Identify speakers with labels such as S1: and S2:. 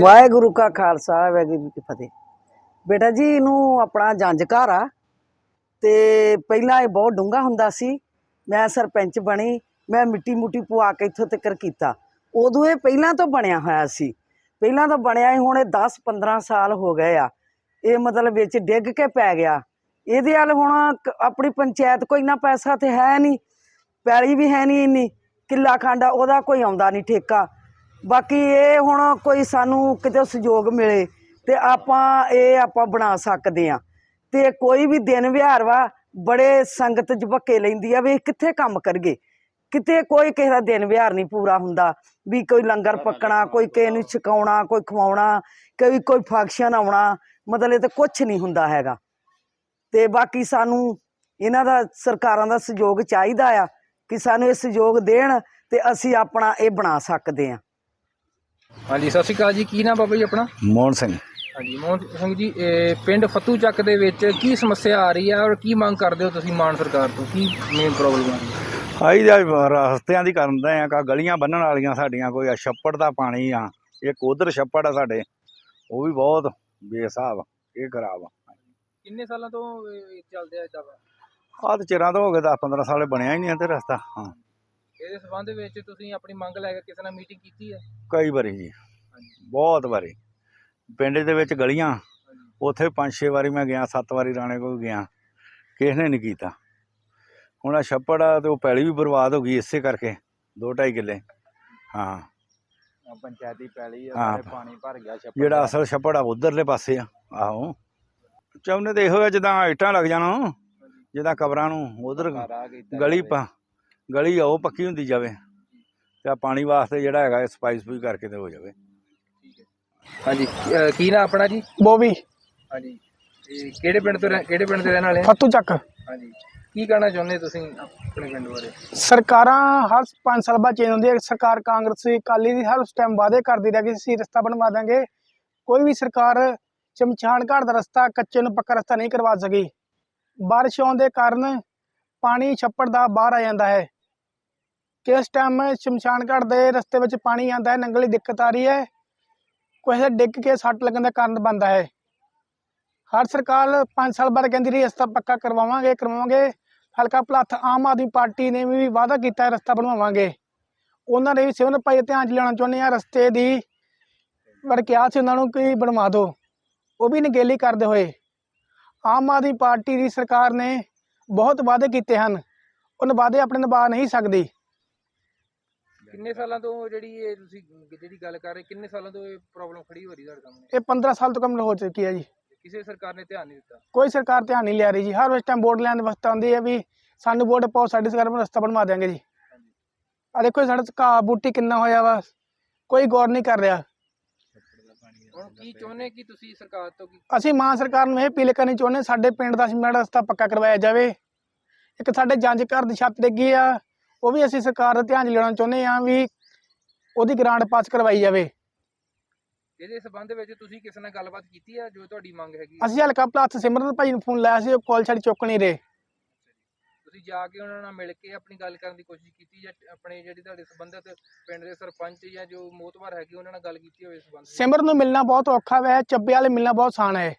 S1: ਵਾਹਿਗੁਰੂ ਕਾ ਖਾਲਸਾ, ਵਾਹਿਗੁਰੂ ਕੀ ਫਤਿਹ। ਬੇਟਾ ਜੀ, ਇਹਨੂੰ ਆਪਣਾ ਜੰਜ ਘਰ ਆ। ਤੇ ਪਹਿਲਾਂ ਇਹ ਬਹੁਤ ਡੂੰਘਾ ਹੁੰਦਾ ਸੀ। ਮੈਂ ਸਰਪੰਚ ਬਣੀ, ਮੈਂ ਮਿੱਟੀ ਮੁੱਟੀ ਪਵਾ ਕੇ ਇੱਥੋਂ ਤੱਕ ਕੀਤਾ। ਉਦੋਂ ਇਹ ਪਹਿਲਾਂ ਤੋਂ ਬਣਿਆ ਹੋਇਆ ਸੀ। ਪਹਿਲਾਂ ਤਾਂ ਬਣਿਆ ਹੀ ਹੁਣ ਇਹ 10 15 ਸਾਲ ਹੋ ਗਏ ਆ। ਇਹ ਮਤਲਬ ਵਿੱਚ ਡਿੱਗ ਕੇ ਪੈ ਗਿਆ। ਇਹਦੇ ਵੱਲ ਹੁਣ ਆਪਣੀ ਪੰਚਾਇਤ ਕੋਈ ਨਾ ਪੈਸਾ ਤੇ ਹੈ ਨਹੀਂ। ਪੈਲੀ ਵੀ ਹੈ ਨਹੀਂ ਇੰਨੀ। ਕਿੱਲਾ ਖਾਂਡਾ ਉਹਦਾ ਕੋਈ ਆਉਂਦਾ ਨਹੀਂ ਠੇਕਾ। ਬਾਕੀ ਇਹ ਹੁਣ ਕੋਈ ਸਾਨੂੰ ਕਿਤੇ ਸਹਿਯੋਗ ਮਿਲੇ ਤੇ ਆਪਾਂ ਇਹ ਆਪਾਂ ਬਣਾ ਸਕਦੇ ਆ ਤੇ ਕੋਈ ਵੀ ਦਿਨ ਵਿਹਾਰ ਵਾ ਬੜੇ ਸੰਗਤ ਜਬੱਕੇ ਲੈਂਦੀ ਆ ਵੀ ਕਿੱਥੇ ਕੰਮ ਕਰਗੇ ਕਿਤੇ ਕੋਈ ਕਿਸੇ ਦਾ ਦਿਨ ਵਿਹਾਰ ਨਹੀਂ ਪੂਰਾ ਹੁੰਦਾ ਵੀ ਕੋਈ ਲੰਗਰ ਪੱਕਣਾ ਕੋਈ ਕਿਸੇ ਨੂੰ ਛਕਾਉਣਾ ਕੋਈ ਖਵਾਉਣਾ ਕੋਈ ਕੋਈ ਫੰਕਸ਼ਨ ਆਉਣਾ ਮਤਲਬ ਇਹ ਤੇ ਕੁਝ ਨਹੀਂ ਹੁੰਦਾ ਹੈਗਾ। ਤੇ ਬਾਕੀ ਸਾਨੂੰ ਇਹਨਾਂ ਦਾ ਸਰਕਾਰਾਂ ਦਾ ਸਹਿਯੋਗ ਚਾਹੀਦਾ ਆ ਕਿ ਸਾਨੂੰ ਇਹ ਸਹਿਯੋਗ ਦੇਣ ਤੇ ਅਸੀਂ ਆਪਣਾ ਇਹ ਬਣਾ ਸਕਦੇ ਆ
S2: ਹਾਂਜੀ ਸਤਿ ਸ਼੍ਰੀ ਅਕਾਲ ਜੀ। ਕੀ ਨਾਮ ਬਾਬਾ ਜੀ ਆਪਣਾ?
S3: ਮੋਹਨ ਸਿੰਘ।
S2: ਹਾਂਜੀ ਮੋਹਨ ਸਿੰਘ ਜੀ ਇਹ ਪਿੰਡ ਫੱਤੂ ਚੱਕ ਦੇ ਵਿੱਚ ਕੀ ਸਮੱਸਿਆ ਆ ਰਹੀ ਹੈ ਔਰ ਕੀ ਮੰਗ ਕਰਦੇ ਹੋ ਤੁਸੀਂ ਮਾਨ ਸਰਕਾਰ ਤੋਂ? ਕੀ ਮੇਨ ਪ੍ਰੋਬਲਮ ਆ ਰਹੀ ਹੈ
S3: ਆਈ ਦਾ ਰਸਤਿਆਂ ਦੀ ਕਰਨ ਦੇ ਆ ਕਾ ਗਲੀਆਂ ਬੰਨਣ ਵਾਲੀਆਂ ਸਾਡੀਆਂ ਕੋਈ ਆ ਛੱਪੜ ਦਾ ਪਾਣੀ ਆ ਇੱਕ ਉਧਰ ਛੱਪੜ ਆ ਸਾਡੇ ਉਹ ਵੀ ਬਹੁਤ ਬੇਹਿਸਾਬ ਇਹ ਖਰਾਬ ਆ।
S2: ਕਿੰਨੇ ਸਾਲਾਂ ਤੋਂ ਇਹ ਚੱਲਦੇ ਆ ਇਦਾਂ
S3: ਆਹ ਤੇ ਚਿਰਾਂ ਤੋਂ ਹੋ ਗਏ 10 15 ਸਾਲੇ ਬਣਿਆ ਹੀ ਨਹੀਂ ਇਹ ਤੇ ਰਸਤਾ ਹਾਂ।
S2: ਇਹਦੇ ਸਬੰਧ ਵਿੱਚ ਤੁਸੀਂ ਆਪਣੀ ਮੰਗ ਲੈ ਕੇ ਕਿਸੇ ਨਾਲ ਮੀਟਿੰਗ ਕੀਤੀ ਹੈ?
S3: ਕਈ ਵਾਰੀ ਜੀ। ਬਹੁਤ ਵਾਰੀ। ਪਿੰਡ ਦੇ ਵਿੱਚ ਗਲੀਆਂ ਉੱਥੇ ਪੰਜ ਛੇ ਵਾਰੀ ਮੈਂ ਗਿਆ ਸੱਤ ਵਾਰੀ ਰਾਣੇ ਕੋਲ ਗਿਆ। ਕਿਸੇ ਨੇ ਨਹੀਂ ਕੀਤਾ। ਹੁਣ ਆ ਛੱਪੜ ਆ ਤੇ ਉਹ ਪੈਲੀ ਵੀ ਬਰਬਾਦ ਹੋ ਗਈ ਇਸੇ ਕਰਕੇ ਦੋ ਢਾਈ ਕਿੱਲੇ। ਹਾਂ।
S4: ਪੰਚਾਇਤੀ ਪੈਲੀ ਆ ਪਾਣੀ ਭਰ ਗਿਆ ਛੱਪੜ
S3: ਜਿਹੜਾ। ਅਸਲ ਛੱਪੜ ਆ ਉਧਰਲੇ ਪਾਸੇ ਆ। ਆਹੋ। ਚਾਹੁੰਦੇ ਤੇ ਇਹੋ ਆ ਜਿੱਦਾਂ ਇੱਟਾਂ ਲੱਗ ਜਾਣ ਜਿੱਦਾਂ ਕਬਰਾਂ ਨੂੰ ਉਧਰ ਗਲੀ। ਪਾ ਗਲੀ ਆ ਉਹ ਪੱਕੀ ਹੁੰਦੀ ਜਾਵੇ ਤੇ ਆ ਪਾਣੀ ਵਾਸਤੇ ਜਿਹੜਾ ਹੈਗਾ ਇਹ ਸਫ਼ਾਈ ਸਫੂਈ ਕਰਕੇ ਤੇ ਹੋ ਜਾਵੇ।
S2: ਹਾਂਜੀ ਅਹ ਕੀ ਨਾਮ ਆਪਣਾ ਜੀ?
S5: ਬੋਬੀ।
S2: ਹਾਂਜੀ ਇਹ ਕਿਹੜੇ ਪਿੰਡ ਤੋਂ ਰਹਿ- ਕਿਹੜੇ ਪਿੰਡ ਦੇ ਰਹਿਣ ਵਾਲੇ ਆ?
S5: ਫੱਤੂ ਚੱਕ।
S2: ਹਾਂਜੀ ਕੀ ਕਹਿਣਾ ਚਾਹੁੰਦੇ ਤੁਸੀਂ ਆਪਣੇ ਪਿੰਡ ਬਾਰੇ?
S5: ਸਰਕਾਰਾਂ ਹਰ 5 ਸਾਲ ਬਾਅਦ ਚੇਂਜ ਹੁੰਦੀ ਹੈ। ਸਰਕਾਰ ਕਾਂਗਰਸੀ ਅਕਾਲੀ ਦੀ ਹਰ ਉਸ ਟਾਈਮ ਵਾਅਦੇ ਕਰਦੀ ਰਹੀ ਕਿ ਅਸੀਂ ਰਸਤਾ ਬਣਵਾ ਦਾਂਗੇ ਕੋਈ ਵੀ ਸਰਕਾਰ ਚਮਚਾਨ ਘਾਟ ਦਾ ਰਸਤਾ ਕੱਚੇ ਨੂੰ ਪੱਕਾ ਰਸਤਾ ਨਹੀਂ ਕਰਵਾ ਸਕੀ। ਬਾਰਿਸ਼ ਆਉਣ ਦੇ ਕਾਰਨ ਪਾਣੀ ਛੱਪੜ ਦਾ ਬਾਹਰ ਆ ਜਾਂਦਾ ਹੈ। ਕਿਸ ਟਾਈਮ ਸ਼ਮਸ਼ਾਨ ਘਾਟ ਦੇ ਰਸਤੇ ਵਿੱਚ ਪਾਣੀ ਆਉਂਦਾ ਹੈ, ਨੰਗਲੀ ਦਿੱਕਤ ਆ ਰਹੀ ਹੈ। ਕੋਈ ਦਾ ਡਿੱਗ ਕੇ ਸੱਟ ਲੱਗਣ ਦਾ ਕਾਰਨ ਬਣਦਾ ਹੈ। ਹਰ ਸਰਕਾਰ 5 ਸਾਲ ਬਾਅਦ ਕਹਿੰਦੀ ਰਹੀ, ਰਸਤਾ ਪੱਕਾ ਕਰਵਾਵਾਂਗੇ ਕਰਵਾਵਾਂਗੇ। ਹਲਕਾ ਭਲੱਥ ਆਮ ਆਦਮੀ ਪਾਰਟੀ ਨੇ ਵੀ ਵਾਅਦਾ ਕੀਤਾ ਰਸਤਾ ਬਣਵਾਵਾਂਗੇ। ਉਹਨਾਂ ਨੇ ਵੀ ਸਿਵਨ ਭਾਈ ਧਿਆਨ ਚ ਲੈਣਾ ਚਾਹੁੰਦੇ ਆ ਰਸਤੇ ਦੀ ਪਰ ਕਿਹਾ ਸੀ ਉਹਨਾਂ ਨੂੰ ਕਿ ਬਣਵਾ ਦਿਓ। ਉਹ ਵੀ ਨਗੇਲੀ ਕਰਦੇ ਹੋਏ। ਆਮ ਆਦਮੀ ਪਾਰਟੀ ਦੀ ਸਰਕਾਰ ਨੇ ਬਹੁਤ ਵਾਅਦੇ ਕੀਤੇ ਹਨ। ਉਹ ਵਾਅਦੇ ਆਪਣੇ ਨਿਭਾ ਨਹੀਂ ਸਕਦੀ।
S2: ਕਿੰਨੇ ਸਾਲਾਂ ਤੋਂ ਜਿਹੜੀ ਇਹ ਤੁਸੀਂ ਜਿਹੜੀ ਗੱਲ ਕਰ ਰਹੇ ਕਿੰਨੇ ਸਾਲਾਂ ਤੋਂ ਇਹ ਪ੍ਰੋਬਲਮ ਖੜੀ ਹੋ ਰਹੀ ਤੁਹਾਡੇ ਸਾਹਮਣੇ?
S5: ਇਹ 15 ਸਾਲ ਤੋਂ ਕਮ ਹੋ ਚੁੱਕੀ ਹੈ ਜੀ।
S2: ਕਿਸੇ ਸਰਕਾਰ ਨੇ ਧਿਆਨ ਨਹੀਂ ਦਿੱਤਾ?
S5: ਕੋਈ ਸਰਕਾਰ ਧਿਆਨ ਨਹੀਂ ਲਿਆ ਰਹੀ ਜੀ। ਹਰ ਉਸ ਟਾਈਮ ਵੋਟ ਲੈਣ ਦੀ ਵਸਤ ਆਉਂਦੀ ਹੈ ਵੀ ਸਾਨੂੰ ਵੋਟ ਪਾਓ ਸਾਡੀ ਸਰਕਾਰ ਨੂੰ ਰਸਤਾ ਬਣਵਾ ਦਿਆਂਗੇ ਜੀ। ਆ ਦੇਖੋ ਸਾਡੇ ਘਾਹ ਬੂਟੀ ਕਿੰਨਾ ਹੋਇਆ ਵਾ। ਕੋਈ ਗੌਰ ਨਹੀਂ ਕਰ ਰਿਹਾ।
S2: ਹੁਣ ਕੀ ਚਾਹੁੰਦੇ ਕਿ ਤੁਸੀਂ ਸਰਕਾਰ ਤੋਂ ਕੀ?
S5: ਅਸੀਂ ਮਾਂ ਸਰਕਾਰ ਨੂੰ ਇਹ ਅਪੀਲ ਕਰਨੀ ਚਾਹੁੰਦੇ ਸਾਡੇ ਪਿੰਡ ਦਾ ਸੀਮੈਂਟ ਰਸਤਾ ਪੱਕਾ ਕਰਵਾਇਆ ਜਾਵੇ। ਇੱਕ ਸਾਡੇ ਜੰਜ ਘਰ ਦੀ ਛੱਤ ਡਿੱਗੀ ਆ। ਉਹ ਵੀ ਅਸੀਂ ਸਰਕਾਰ ਦਾ ਧਿਆਨ ਲੈਣਾ ਚਾਹੁੰਦੇ ਹਾਂ ਵੀ ਉਹਦੀ ਗ੍ਰਾਂਟ ਪਾਸ ਕਰਵਾਈ ਜਾਵੇ।
S2: ਇਹਦੇ ਸਬੰਧ ਵਿੱਚ ਤੁਸੀਂ ਕਿਸੇ ਨਾਲ ਗੱਲਬਾਤ ਕੀਤੀ ਹੈ ਜੋ ਤੁਹਾਡੀ ਮੰਗ ਹੈਗੀ
S5: ਅਸੀਂ ਹਲਕਾ ਪਲਾਸ ਸਿਮਰਨ ਭਾਈ ਨੂੰ ਫੋਨ ਲਾਇਆ ਸੀ ਉਹ ਕਾਲ ਸਾਡੀ ਚੁੱਕ ਨਹੀਂ ਰਹੇ।
S2: ਤੁਸੀਂ ਜਾ ਕੇ ਉਹਨਾਂ ਨਾਲ ਮਿਲ ਕੇ ਆਪਣੀ ਗੱਲ ਕਰਨ ਦੀ ਕੋਸ਼ਿਸ਼ ਕੀਤੀ ਜਾਂ ਆਪਣੇ ਜਿਹੜੀ ਤੁਹਾਡੇ ਸੰਬੰਧਿਤ ਪਿੰਡ ਦੇ ਸਰਪੰਚ ਜਾਂ ਜੋ ਮੋਤਬਰ ਹੈਗੇ ਉਹਨਾਂ ਨਾਲ ਗੱਲ ਕੀਤੀ ਹੋਵੇ ਇਸ ਸੰਬੰਧ ਵਿੱਚ?
S5: ਸਿਮਰਨ ਨੂੰ ਮਿਲਣਾ ਬਹੁਤ ਔਖਾ ਵੈ ਚੱਬੇ ਵਾਲੇ ਮਿਲਣਾ ਬਹੁਤ ਆਸਾਨ ਹੈ।